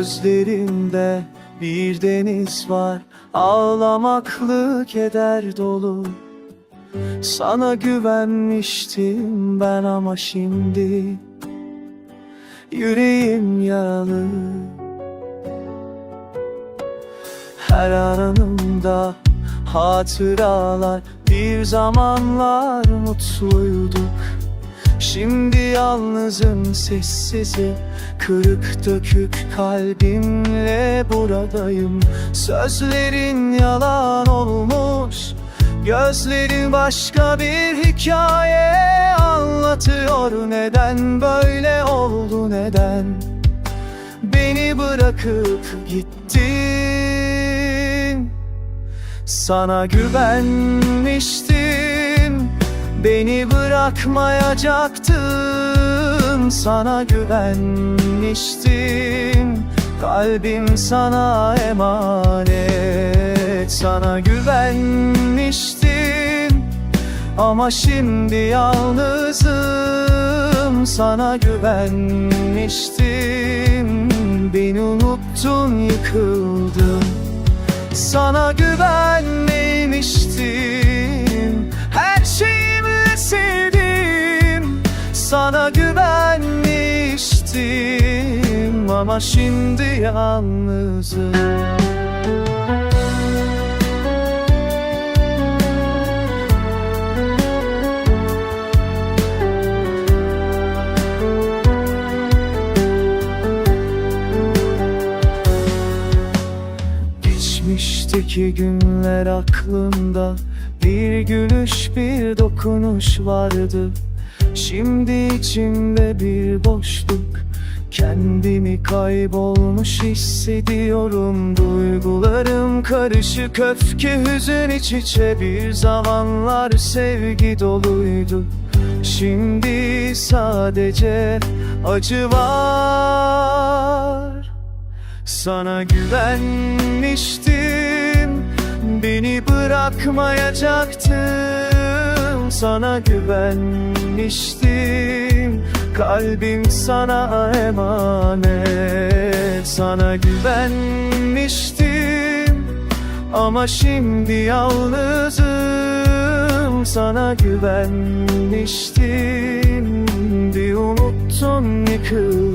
Gözlerinde bir deniz var. Ağlamaklı keder dolu. Sana güvenmiştim ben ama şimdi Yüreğim yaralı. Her aranımda hatıralar Bir zamanlar mutluyduk Şimdi yalnızım sessizim Kırık dökük kalbimle buradayım. Sözlerin yalan olmuş Gözlerin başka bir hikaye. Anlatıyor Neden böyle oldu neden Beni bırakıp gittin? Sana güvenmiştim Beni bırakmayacaktın Sana güvenmiştim. Kalbim sana emanet Sana güvenmiştim. Ama şimdi yalnızım Sana güvenmiştim. Beni unuttun yıkıldım sana güvenmemiştim Ama şimdi yalnızım. Geçmişteki günler aklımda. Bir gülüş bir dokunuş vardı. Şimdi içimde bir boşluk Kendimi kaybolmuş hissediyorum. Duygularım karışık öfke hüzün iç içe Bir zamanlar sevgi doluydu. Şimdi sadece acı var. Sana güvenmiştim Beni bırakmayacaktım Sana güvenmiştim Kalbim sana emanet. Sana güvenmiştim Ama şimdi yalnızım. Sana güvenmiştim. Bir unuttun yıkıldım